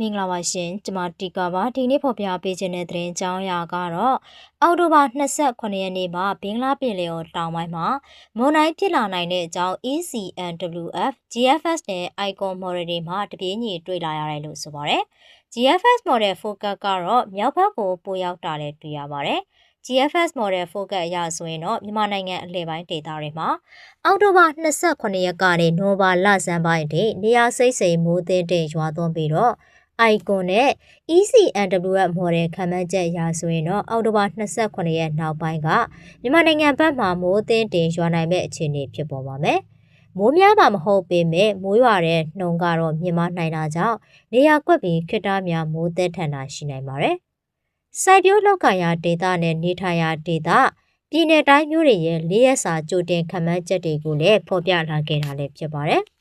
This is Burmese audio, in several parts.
မင်္ဂလာပါရှင်ကျမတီကာပါဒီနေ့ဖော်ပြပေးခြင်းတဲ့သတင်းကြောင်းအရာကတော့အောက်တိုဘာ28ရက်နေ့မှာဘင်္ဂလားပင်လယ်ော်တောင်ပိုင်းမှာမွန်တိုင်းဖြစ်လာနိုင်တဲ့အကြောင်း ECNWF GFS နဲ့ Icon Model တွေမှာတပြေးညီတွေ့လာရတယ်လို့ဆိုပါတယ် GFS Model Focus ကတော့မြောက်ဘက်ကိုပိုရောက်တာလည်းတွေ့ရပါတယ် GFS Model Focus အရဆိုရင်တော့မြန်မာနိုင်ငံအလဲပိုင်းဒေသတွေမှာအောက်တိုဘာ28ရက်ကနေနိုဘာလဆန်းပိုင်းထိနေရာစိတ်စိမ်မိုးသင်းတဲ့ရွာသွန်းပြီးတော့ icon နဲ့ ECNWF model ခံမှန်းချက်ရာဆိုရင်တော့အောက်တိုဘာ28ရက်နောက်ပိုင်းကမြန်မာနိုင်ငံဘက်မှမိုးအသင်းတင်ရွာနိုင်မဲ့အခြေအနေဖြစ်ပေါ်ပါမယ်။မိုးများမှာမဟုတ်ပေမဲ့မိုးရွာတဲ့နှုံကတော့မြင့်မားနိုင်တာကြောင့်နေရာကွက်ပြီးခိတ္တများမိုးသက်ထန်တာရှိနိုင်ပါတယ်။စိုက်ပျိုးလောက်ကရာဒေသနဲ့နေထိုင်ရာဒေသပြည်내တိုင်းမျိုးတွေရဲ့လေးရက်စာကြိုတင်ခံမှန်းချက်တွေကိုလည်းဖော်ပြလာခဲ့တာလည်းဖြစ်ပါတယ်။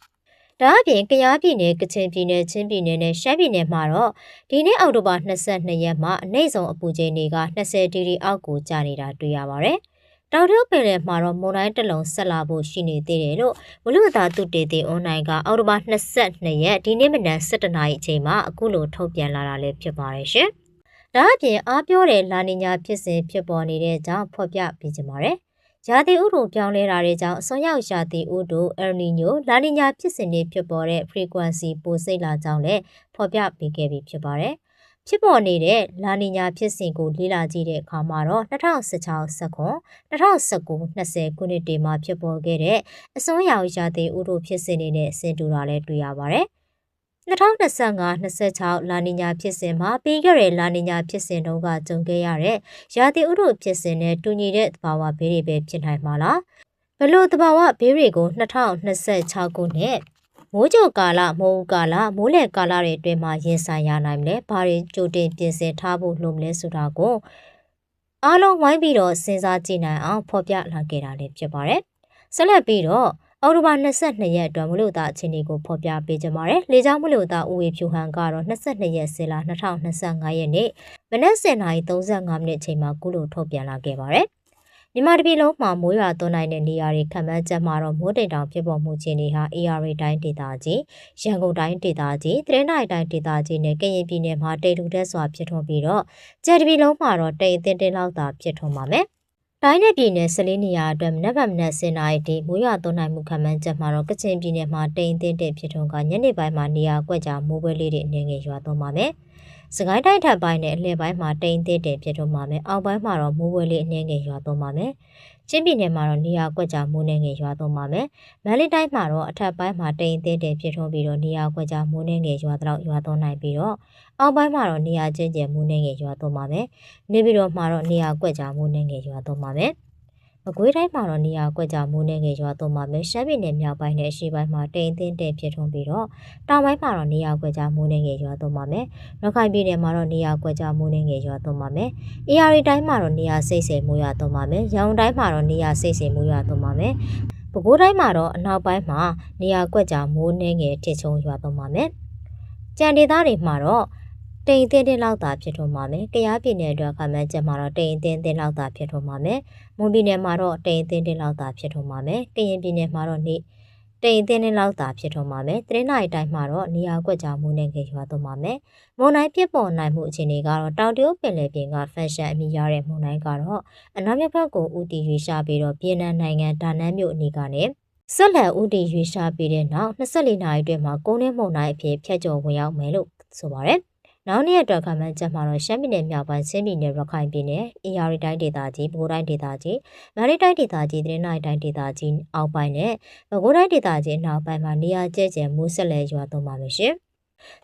ဒါအပြင်ကယားပြည်နယ်ကချင်ပြည်နယ်ချင်းပြည်နယ်နဲ့ရှမ်းပြည်နယ်မှာတော့ဒီနေ့အောက်တိုဘာ22ရက်မှာအနည်းဆုံးအပူချိန်တွေက20ဒီဂရီအောက်ကိုကျနေတာတွေ့ရပါတယ်။တောင်တရုတ်ပင်လယ်မှာတော့မုန်တိုင်းတစ်လုံးဆက်လာဖို့ရှိနေသေးတယ်လို့ဝလူအသာတုတေတေအွန်လိုင်းကအောက်တိုဘာ22ရက်ဒီနေ့မနက်7:00နာရီအချိန်မှာအခုလိုထုတ်ပြန်လာတာလည်းဖြစ်ပါတယ်ရှင်။ဒါအပြင်အားပြောတဲ့လာနီညာဖြစ်စဉ်ဖြစ်ပေါ်နေတဲ့အကြောင်းဖော်ပြပေးကြပါမယ်။ ရာသီဥတုပြောင်းလဲတာတွေကြောင့်အစွန်ရောက်ရာသီဥတုအယ်နီညိုလာနီညာဖြစ်စဉ်တွေဖြစ်ပေါ်တဲ့ frequency ပိုစိတ်လာကြောင်းလည်းဖော်ပြပေးခဲ့ပြီးဖြစ်ပါတယ်။ဖြစ်ပေါ်နေတဲ့လာနီညာဖြစ်စဉ်ကိုလေ့လာကြည့်တဲ့အခါမှာတော့2016စက္ကွန်2019 20ခုနှစ်တည်းမှာဖြစ်ပေါ်ခဲ့တဲ့အစွန်ရောက်ရာသီဥတုဖြစ်စဉ်တွေနဲ့ဆင်တူတာလည်းတွေ့ရပါတယ်။ 2025-26လာနီညာဖြစ်စဉ်မှာပြီးခဲ့တဲ့လာနီညာဖြစ်စဉ်တုန်းကကြုံခဲ့ရတဲ့ရာသီဥတုဖြစ်စဉ်နဲ့တူညီတဲ့သဘာဝဘေးတွေပဲဖြစ်နိုင်မှာလားဘလို့သဘာဝဘေးတွေကို2026ခုနှစ်မိုးကြိုကာလမိုးကာလမိုးလေကာလတွေအတွင်းမှာရင်ဆိုင်ရနိုင်မလဲဘာတွေကြိုတင်ပြင်ဆင်ထားဖို့လိုမလဲဆိုတာကိုအားလုံးဝိုင်းပြီးတော့စဉ်းစားကြည့်နိုင်အောင်ဖော်ပြလာခဲ့တာလည်းဖြစ်ပါတယ်ဆက်လက်ပြီးတော့ အော်တိုဘာ22ရက်အတွက်မလို့သားအခြေအနေကိုဖော်ပြပေးကြပါရယ်။လေကြောင်းမလို့သားဦးဝေဖြူဟန်ကတော့22ရက်စေလာ2025ရက်နေ့မနက်7:35မိနစ်အချိန်မှာကုလိုထုတ်ပြန်လာခဲ့ပါရယ်။မြန်မာတပြည်လုံးမှာမိုးရွာသွန်းနိုင်တဲ့နေရာတွေခံမှန်းချက်မှာတော့မိုးတိမ်တောင်ဖြစ်ပေါ်မှုခြင်းတွေဟာ AR တိုင်းဒေသကြီးရန်ကုန်တိုင်းဒေသကြီးတရင်နိုင်တိုင်းဒေသကြီးနဲ့ကရင်ပြည်နယ်မှာတိမ်ထူတဲ့စွာဖြစ်ထွန်းပြီးတော့ကြယ်တပြည်လုံးမှာတော့တိမ်အသင်းတင်းလောက်သာဖြစ်ထွန်းပါမယ်။ တိုင်းနယ်ပြည်နယ်၁၄နေရာအတွက်မနက်ဖြန်မနက်10:00နာရီထိမိုးရွာသွန်းနိုင်မှုခန့်မှန်းချက်မှာတော့ကချင်ပြည်နယ်မှာတိမ်အထင်းတဲ့ဖြစ်ထုံကညနေပိုင်းမှာနေရာကွက်ကြားမိုးပွဲလေးတွေအနေငယ်ရွာသွန်းပါမယ်။စကိုင်းတိုင်းထပ်ပိုင်းနဲ့အလယ်ပိုင်းမှာတိမ်အထင်းတဲ့ဖြစ်ထုံပါမယ်။အောက်ပိုင်းမှာတော့မိုးပွဲလေးအနေငယ်ရွာသွန်းပါမယ်။ ချင်းပြည်နယ်မှာတော့နေရာကွက်ကြားမိုးနေငယ်ရွာသွန်းပါမယ်။မန္တလေးတိုင်းမှာတော့အထက်ပိုင်းမှာတိမ်အထင်းတဲ့ဖြစ်ထုံပြီးတော့နေရာကွက်ကြားမိုးနေငယ်ရွာတော့ရွာသွန်းနိုင်ပြီးတော့အောက်ပိုင်းမှာတော့နေရာကျဉ်ကျယ်မိုးနှင်းငယ်ရွာသွန်းပါမယ်။နေပြည်တော်မှာတော့နေရာကွက်ကြားမိုးနှင်းငယ်ရွာသွန်းပါမယ်။ မကွေးတိုင်းမှာတော့နေရာကွက်ကြားမိုးနှင်းငယ်ရွာသွန်းပါမယ်။ရှမ်းပြည်နယ်မြောက်ပိုင်းနဲ့အရှေ့ပိုင်းမှာတိမ်အထင်းတဲ့ဖြစ်ထွန်းပြီးတော့တောင်ပိုင်းမှာတော့နေရာကွက်ကြားမိုးနှင်းငယ်ရွာသွန်းပါမယ်။ရခိုင်ပြည်နယ်မှာတော့နေရာကွက်ကြားမိုးနှင်းငယ်ရွာသွန်းပါမယ်။အေရီတိုင်းမှာတော့နေရာစိတ်စိမ်မိုးရွာသွန်းပါမယ်။ရန်ကုန်တိုင်းမှာတော့နေရာစိတ်စိမ်မိုးရွာသွန်းပါမယ်။ပဲခူးတိုင်းမှာတော့အနောက်ပိုင်းမှာနေရာကွက်ကြားမိုးနှင်းငယ်ထစ်ချုံရွာသွန်းပါမယ်။ကြံဒေသတွေမှာတော့ တိမ်အင်းတင်းလောက်သာဖြစ်ထွန်းပါမယ်။ကရားပြည်နယ်အတွက်ခမှန်းချက်မှာတော့တိမ်အင်းတင်းလောက်သာဖြစ်ထွန်းပါမယ်။မွန်ပြည်နယ်မှာတော့တိမ်အင်းတင်းလောက်သာဖြစ်ထွန်းပါမယ်။ကရင်ပြည်နယ်မှာတော့နေတိမ်အင်းတင်းလောက်သာဖြစ်ထွန်းပါမယ်။တရင်နိုင်တိုင်းမှာတော့နေရာကွက်ကြောင်မူနဲ့ခေရွာသွန်းပါမယ်။မွန်တိုင်းပြစ်ပေါ်နိုင်မှုအခြေအနေကတော့တောင်တရုတ်ပင်လယ်ပြင်ကဖန်ရှန်အမိရတဲ့မွန်တိုင်းကတော့အနောက်မြောက်ဘက်ကိုဦးတည်ရွေးရှားပြီးတော့ပြည်내နိုင်ငံဒါနန်းမြို့အနီးကနေဆက်လက်ဦးတည်ရွေးရှားပြီးတဲ့နောက်24နာရီအတွင်းမှာကုန်းနှင်းမုန်တိုင်းအဖြစ်ဖျက်ကျော်ဝင်ရောက်မယ်လို့ဆိုပါရယ် နောက်နေ့အတွက်ခန့်မှန်းချက်မှာတော့ရှမ်းပြည်နယ်မြောက်ပိုင်းချင်းပြည်နယ်ရခိုင်ပြည်နယ်အေရီတိုင်းဒေသကြီးပဲခူးတိုင်းဒေသကြီးမန္တလေးတိုင်းဒေသကြီးတရနိုင်တိုင်းဒေသကြီးအောက်ပိုင်းနဲ့ပဲခူးတိုင်းဒေသကြီးအနောက်ပိုင်းမှာနေရာကျဲကျဲမိုးဆက်လက်ရွာသွန်းပါမယ်ရှင်။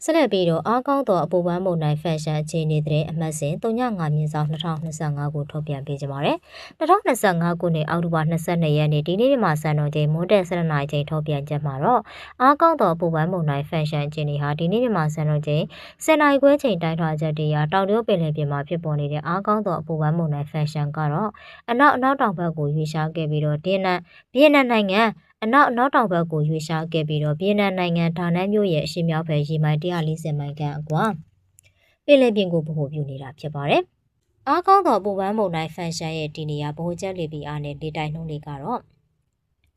ဆက်လက်ပြီးတော့အားကောင်းသောအပူပန်းမုန်တိုင်းဖန်ရှန်အခြေအနေတဲ့အမှတ်စဉ်305မြင်းဆောင်2025ကိုထုတ်ပြန်ပေးကြပါရယ်2025ခုနှစ်အောက်တိုဘာ22ရက်နေ့ဒီနေ့မှာစံတော်ချိန်မိုးတက်7နာရီချိန်ထုတ်ပြန်ချက်မှာတော့အားကောင်းသောအပူပန်းမုန်တိုင်းဖန်ရှန်အခြေအနေဟာဒီနေ့မှာစံတော်ချိန်7နာရီခွဲချိန်တိုင်းထွာချက်တည်းရာတောင်တရုတ်ပင်လယ်ပြင်မှာဖြစ်ပေါ်နေတဲ့အားကောင်းသောအပူပန်းမုန်တိုင်းဖန်ရှန်ကတော့အနောက်အနောက်တောင်ဘက်ကိုရွေ့ရှားခဲ့ပြီးတော့ဒီနက်ဗီယက်နမ်နိုင်ငံ အနောက်အနောက်တောင်ဘက်ကိုရွေ့ရှားခဲ့ပြီးတော့ဗီယက်နမ်နိုင်ငံဒါနန်မြို့ရဲ့အရှေ့မြောက်ဘက်ရေမိုင်140မိုင်ခန့်အကွာပင်လယ်ပြင်ကိုဗဟိုပြုနေတာဖြစ်ပါတယ်။အားကောင်းသောပူပန်းမုန်တိုင်းဖန်ရှန်ရဲ့ဒီနေရာဗဟိုချက်လေပြီးအားနဲ့လေတိုက်နှုန်းတွေကတော့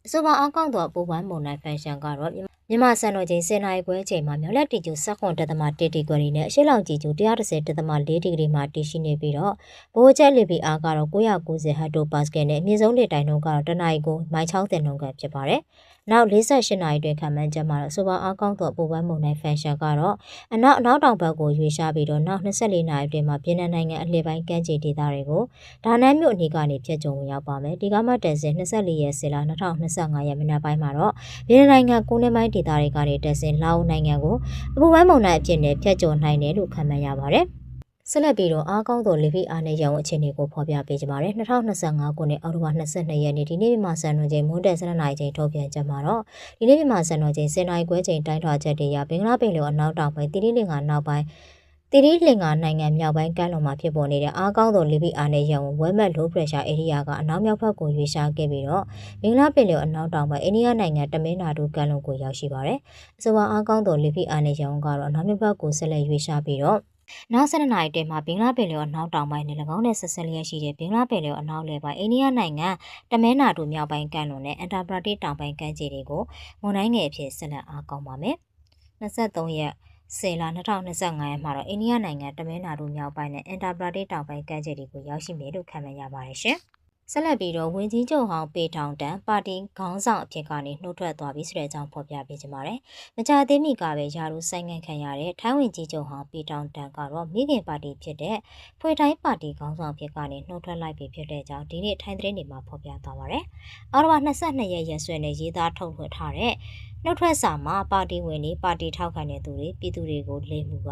အဆိုပါအားကောင်းသောပူပန်းမုန်တိုင်းဖန်ရှန်ကတော့ မြန်မာစံတော်ချိန်10နာရီခွဲအချိန်မှာမြောက်လက်တီကျူ7.1တသမ1ဒီဂရီနဲ့အရှိလောင်ကြည်ကျူ130တသမ4ဒီဂရီမှာတည်ရှိနေပြီးတော့ဘိုးချက်လီပီအားကတော့990ဟတ်တိုပါစကယ်နဲ့အမြင့်ဆုံးလေတိုင်နှုန်းကတော့တနအီကိုမိုင်60နှုန်းကဖြစ်ပါတယ်။နောက်48နာရီတွင်ခံမှန်းချက်မှာတော့စူပါအားကောင်းသောပူပန်းမုန်တိုင်းဖန်ရှာကတော့အနောက်အနောက်တောင်ဘက်ကိုရွေ့ရှားပြီးတော့နောက်24နာရီအတွင်းမှာပြည်내နိုင်ငံအလယ်ပိုင်းကမ်းခြေဒေသတွေကိုဒါနန်းမြို့အနီးကနေပြည့်ကျုံဝင်ရောက်ပါမယ်ဒီကမှတက်စင်24ရက်စီလာ2025ရက်မနက်ပိုင်းမှာတော့ပြည်내နိုင်ငံကုန်းနှပိုင်းဒေသတွေကနေတက်စင်လာအိုနိုင်ငံကိုအပူပန်းမုန်တိုင်းအဖြစ်နဲ့ပြည့်ကျုံနိုင်တယ်လို့ခန့်မှန်းရပါတယ်ဆက်လက်ပြီးတော့အားကောင်းသောလေဗီအားနဲ့ရောင်အခြေအနေကိုဖော်ပြပေးကြပါမယ်2025ခုနှစ်အောက်တိုဘာ22ရက်နေ့ဒီနေ့မြန်မာစံတော်ချိန်မွန်းတဲ့7နာရီချိန်ထုတ်ပြန်ချက်မှာတော့ဒီနေ့မြန်မာစံတော်ချိန်10နာရီခွဲချိန်တိုင်းထွာချက်တွေရဘင်္ဂလားပင်လယ်အနောက်တောင်ပိုင်းတိတိလင်္ကာနောက်ပိုင်း တိရိလင်္ကာနိုင်ငံမြောက်ပိုင်းကမ်းလွန်မှာဖြစ်ပေါ်နေတဲ့အားကောင်းသောလေဗီအားနဲ့ရောင်ဝဲမက် low pressure area ကအနောက်မြောက်ဘက်ကိုရွေ့ရှားခဲ့ပြီးတော့ဘင်္ဂလားပင်လယ်အနောက်တောင်ပိုင်းအိန္ဒိယနိုင်ငံတမင်နာဒူကမ်းလွန်ကိုရောက်ရှိပါတယ်။အဆိုပါအားကောင်းသောလေဗီအားနဲ့ရောင်ကတော့အနောက်မြောက်ဘက်ကိုဆက်လက်ရွေ့ရှားပြီးတော့နောက်12နာရီတည်းမှာဘင်္ဂလားပင်လယ်အနောက်တောင်ပိုင်းနဲ့၎င်းနဲ့ဆက်ဆက်လျက်ရှိတဲ့ဘင်္ဂလားပင်လယ်အနောက်လယ်ပိုင်းအိန္ဒိယနိုင်ငံတမဲနာတူမြောက်ပိုင်းကမ်းလွန်နဲ့အန်တာပရာတိတောင်ပိုင်းကမ်းခြေတွေကိုမွန်တိုင်းငယ်အဖြစ်ဆက်လက်အားကောင်းပါမယ်။23ရက် စေလာ2025ရက်မှာတော့အိန္ဒိယနိုင်ငံတမဲနာတူမြောက်ပိုင်းနဲ့အန်တာပရာတိတောင်ပိုင်းကမ်းခြေတွေကိုရောက်ရှိမယ်လို့ခန့်မှန်းရပါတယ်ရှင်။ ဆက်လက်ပြီးတော့ဝင်ကြီးချုပ်ဟောင်းပေထောင်တန်ပါတီခေါင်းဆောင်အဖြစ်ကနေနှုတ်ထွက်သွားပြီဆိုတဲ့အကြောင်းဖော်ပြပေးချင်ပါတယ်။မကြသေးမီကပဲယာရုဆိုင်ငံခံရတဲ့ထိုင်းဝင်ကြီးချုပ်ဟောင်းပေထောင်တန်ကတော့မိခင်ပါတီဖြစ်တဲ့ဖွေတိုင်းပါတီခေါင်းဆောင်အဖြစ်ကနေနှုတ်ထွက်လိုက်ပြီဖြစ်တဲ့အကြောင်းဒီနေ့ထိုင်းသတင်းတွေမှာဖော်ပြသွားပါတယ်။အော်တိုဘာ22ရက်ရက်စွဲနဲ့ရေးသားထုတ်လွှင့်ထားတဲ့နှုတ်ထွက်စာမှာပါတီဝင်တွေပါတီထောက်ခံတဲ့သူတွေပြည်သူတွေကိုလိမ်မှုက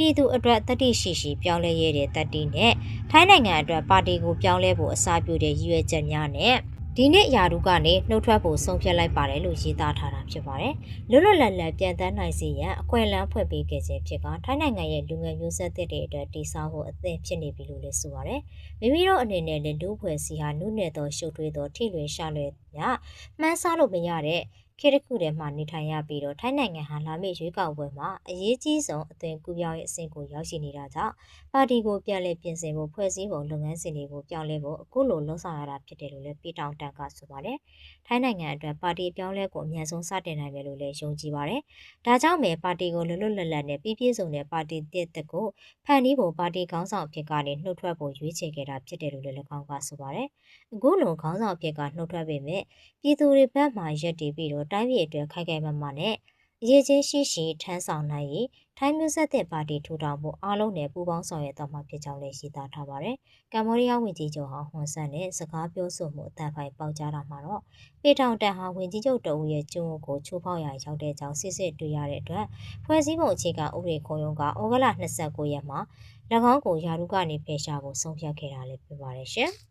ပြည်သူအတွက်တတိရှိရှိပြောင်းလဲရတဲ့တတိနဲ့ထိုင်းနိုင်ငံအတွက်ပါတီကိုပြောင်းလဲဖို့အစာပြုတဲ့ရည်ရွယ်ချက်များနဲ့ဒီနေ့ယာရုကနေနှုတ်ထွက်ဖို့ဆုံးဖြတ်လိုက်ပါတယ်လို့ရေးသားထားတာဖြစ်ပါတယ်။လွတ်လွတ်လပ်လပ်ပြန်တန်းနိုင်စေရန်အခွင့်အလမ်းဖွင့်ပေးခဲ့ခြင်းဖြစ်ကထိုင်းနိုင်ငံရဲ့လူငယ်မျိုးဆက်သစ်တွေအတွက်တည်ဆောက်ဖို့အသင့်ဖြစ်နေပြီလို့လည်းဆိုပါတယ်။မိမိတို့အနေနဲ့လည်းလူဖွဲ့စီဟာနုနယ်သောရှုပ်ထွေးသောထိလွင်ရှာလွယ်ညမှန်းဆလို့မရတဲ့ ခေတ်တစ်ခုထဲမှာနေထိုင်ရပြီးတော့ထိုင်းနိုင်ငံဟာလာမယ့်ရွေးကောက်ပွဲမှာအရေးကြီးဆုံးအသွင်ကူးပြောင်းရဲ့အဆင့်ကိုရောက်ရှိနေတာကြောင့်ပါတီကိုပြန်လည်ပြင်ဆင်ဖို့ဖွဲ့စည်းပုံလုပ်ငန်းစဉ်တွေကိုပြောင်းလဲဖို့အခုလိုလှုံ့ဆော်ရတာဖြစ်တယ်လို့လည်းပြည်ထောင်တန်ကဆိုပါတယ်။ထိုင်းနိုင်ငံအတွက်ပါတီပြောင်းလဲကိုအမြန်ဆုံးစတင်နိုင်မယ်လို့လည်းယုံကြည်ပါတယ်။ဒါကြောင့်ပဲပါတီကိုလွတ်လွတ်လပ်လပ်နဲ့ပြည့်ပြည့်စုံတဲ့ပါတီတစ်တက်ကိုဖန်တီးဖို့ပါတီခေါင်းဆောင်အဖြစ်ကနေနှုတ်ထွက်ဖို့ရွေးချယ်ခဲ့တာဖြစ်တယ်လို့လည်း၎င်းကဆိုပါတယ်။အခုလိုခေါင်းဆောင်အဖြစ်ကနှုတ်ထွက်ပေမဲ့ပြည်သူတွေဘက်မှရက်တည်ပြီးတော့တိုင်းပြည်အတွက်ခိုင်ခိုင်မာမာနဲ့အရေးချင်းရှိရှိထမ်းဆောင်နိုင်ရေးထိုင်းမျိုးဆက်တဲ့ပါတီထူထောင်ဖို့အားလုံးနဲ့ပူးပေါင်းဆောင်ရွက်သွားမှာဖြစ်ကြောင်းလည်းရှင်းသားထားပါတယ်။ကမ္ဘောဒီးယားဝန်ကြီးချုပ်ဟောင်းဟွန်ဆန်နဲ့စကားပြောဆိုမှုအသံဖိုင်ပေါက်ကြားတာမှာတော့ပေထောင်တန်ဟာဝန်ကြီးချုပ်တအူရဲ့ကျုံကိုချိုးဖောက်ရာရောက်တဲ့ကြောင်းစစ်စစ်တွေ့ရတဲ့အတွက်ဖွဲ့စည်းပုံအခြေခံဥပဒေခုံရုံးကဩဂလ29ရက်မှာ၎င်းကိုယာရုကနေဖယ်ရှားဖို့ဆုံးဖြတ်ခဲ့တာလည်းဖြစ်ပါတယ်ရှင်။